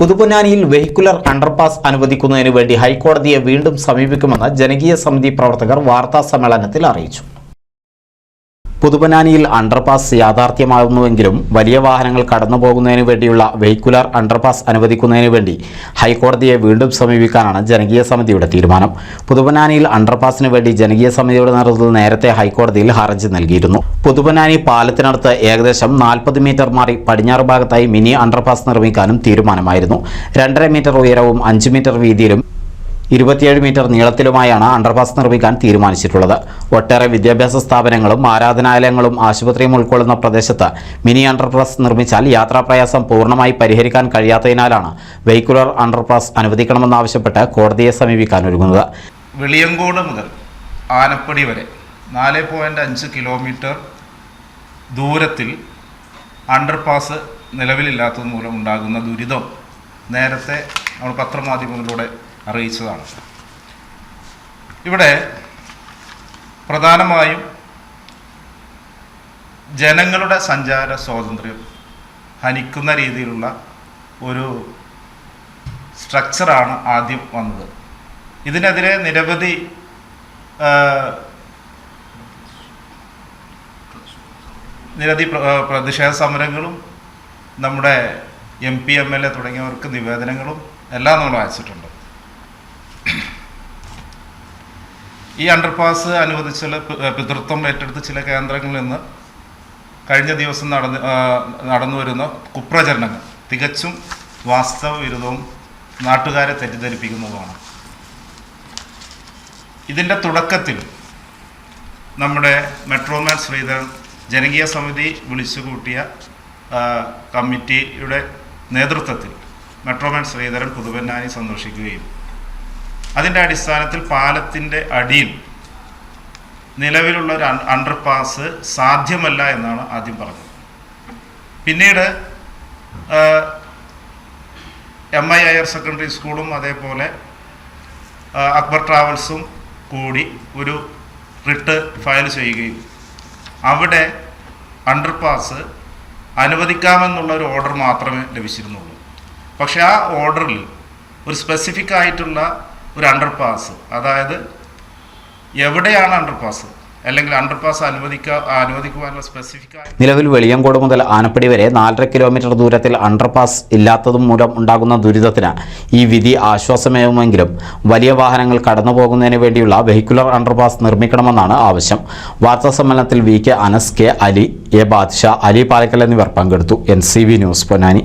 പുതുപ്പൊന്നാനിയിൽ vehicular underpass അനുവദിക്കുന്നതിന് വേണ്ടി ഹൈക്കോടതിയെ വീണ്ടും സമീപിക്കുമെന്ന് ജനകീയ സമിതി പ്രവർത്തകർ വാർത്താ സമ്മേളനത്തിൽ അറിയിച്ചു. പുതുപനാനിയിൽ അണ്ടർപാസ് യാഥാർത്ഥ്യമാകുന്നുവെങ്കിലും വലിയ വാഹനങ്ങൾ കടന്നു പോകുന്നതിനു വേണ്ടിയുള്ള വെഹിക്കുലർ അണ്ടർപാസ് അനുവദിക്കുന്നതിനു വേണ്ടി ഹൈക്കോടതിയെ വീണ്ടും സമീപിക്കാനാണ് ജനകീയ സമിതിയുടെ തീരുമാനം. പുതുപനാനിയിൽ അണ്ടർപാസിന് വേണ്ടി ജനകീയ സമിതിയുടെ നേതൃത്വത്തിൽ നേരത്തെ ഹൈക്കോടതിയിൽ ഹർജി നൽകിയിരുന്നു. പുതുപനാനി പാലത്തിനടുത്ത് ഏകദേശം നാൽപ്പത് മീറ്റർ മാറി പടിഞ്ഞാറ് ഭാഗത്തായി മിനി അണ്ടർപാസ് നിർമ്മിക്കാനും തീരുമാനമായിരുന്നു. രണ്ടര മീറ്റർ ഉയരവും അഞ്ച് മീറ്റർ വീതിയിലും ഇരുപത്തിയേഴ് മീറ്റർ നീളത്തിലുമായാണ് അണ്ടർപാസ് നിർമ്മിക്കാൻ തീരുമാനിച്ചിട്ടുള്ളത്. ഒട്ടേറെ വിദ്യാഭ്യാസ സ്ഥാപനങ്ങളും ആരാധനാലയങ്ങളും ആശുപത്രിയും ഉൾക്കൊള്ളുന്ന പ്രദേശത്ത് മിനി അണ്ടർപാസ് നിർമ്മിച്ചാൽ യാത്രാപ്രയാസം പൂർണമായി പരിഹരിക്കാൻ കഴിയാത്തതിനാലാണ് വെഹിക്കുലർ അണ്ടർപാസ് അനുവദിക്കണമെന്നാവശ്യപ്പെട്ട് കോടതിയെ സമീപിക്കാൻ ഒരുങ്ങുന്നത്. വെളിയങ്കോട് മുതൽ ആനപ്പടി വരെ നാല് പോയിന്റ് അഞ്ച് കിലോമീറ്റർ ദൂരത്തിൽ അണ്ടർപാസ് നിലവിലില്ലാത്തത് മൂലം ഉണ്ടാകുന്ന ദുരിതം നേരത്തെ നമ്മൾ പത്രമാധ്യമങ്ങളിലൂടെ അറിയിച്ചതാണ്. ഇവിടെ പ്രധാനമായും ജനങ്ങളുടെ സഞ്ചാര സ്വാതന്ത്ര്യം ഹനിക്കുന്ന രീതിയിലുള്ള ഒരു സ്ട്രക്ചറാണ് ആദ്യം വന്നത്. ഇതിനെതിരെ നിരവധി നിരവധി പ്രതിഷേധ സമരങ്ങളും നമ്മുടെ M P M L A തുടങ്ങിയവർക്ക് നിവേദനങ്ങളും എല്ലാം നമ്മൾ അയച്ചിട്ടുണ്ട്. ഈ അണ്ടർപാസ് അനുവദിച്ചുള്ള പിതൃത്വം ഏറ്റെടുത്ത ചില കേന്ദ്രങ്ങളിൽ നിന്ന് കഴിഞ്ഞ ദിവസം നടന്ന് നടന്നു വരുന്ന കുപ്രചരണങ്ങൾ തികച്ചും വാസ്തവ വിരുദ്ധവും നാട്ടുകാരെ തെറ്റിദ്ധരിപ്പിക്കുന്നതുമാണ്. ഇതിന്റെ തുടക്കത്തിൽ നമ്മുടെ മെട്രോമാൻ ശ്രീധരൻ ജനകീയ സമിതി വിളിച്ചു കൂട്ടിയ കമ്മിറ്റിയുടെ നേതൃത്വത്തിൽ മെട്രോമാൻ ശ്രീധരൻ പുതുവന്നാനി സന്ദർശിക്കുകയും അതിന്റെ അടിസ്ഥാനത്തിൽ പാലത്തിന്റെ അടിയിൽ നിലവിലുള്ള ഒരു അണ്ടർ അണ്ടർപാസ് സാധ്യമല്ല എന്നാണ് ആദ്യം പറഞ്ഞത്. പിന്നീട് എം ഐ ഹയർ സെക്കൻഡറി സ്കൂളും അതേപോലെ അക്ബർ ട്രാവൽസും കൂടി ഒരു റിട്ട് ഫയൽ ചെയ്യുകയും അവിടെ അണ്ടർപാസ് അനുവദിക്കാമെന്നുള്ള ഒരു ഓർഡർ മാത്രമേ ലഭിച്ചിരുന്നുള്ളൂ. പക്ഷേ ആ ഓർഡറിൽ ഒരു സ്പെസിഫിക് ആയിട്ടുള്ള ഒരു അണ്ടർപാസ് അതായത് എവിടെയാണ് അണ്ടർപാസ് അല്ലെങ്കിൽ അണ്ടർപാസ് അനുവദിക്കുക അനുവദിക്കുവാനുള്ള സ്പെസിഫിക് നിലവിൽ വെളിയങ്കോട് മുതൽ ആനപ്പടി വരെ നാലര കിലോമീറ്റർ ദൂരത്തിൽ അണ്ടർപാസ് ഇല്ലാത്തതും മൂലം ഉണ്ടാകുന്ന ദുരിതത്തിന് ഈ വിധി ആശ്വാസമേകുമെങ്കിലും വലിയ വാഹനങ്ങൾ കടന്നു പോകുന്നതിന് വേണ്ടിയുള്ള വെഹിക്കുലർ അണ്ടർപാസ് നിർമ്മിക്കണമെന്നാണ് ആവശ്യം. വാർത്താ സമ്മേളനത്തിൽ V K Anas K Ali A Badsha Ali Palakkal എന്നിവർ പങ്കെടുത്തു. N news Ponnani.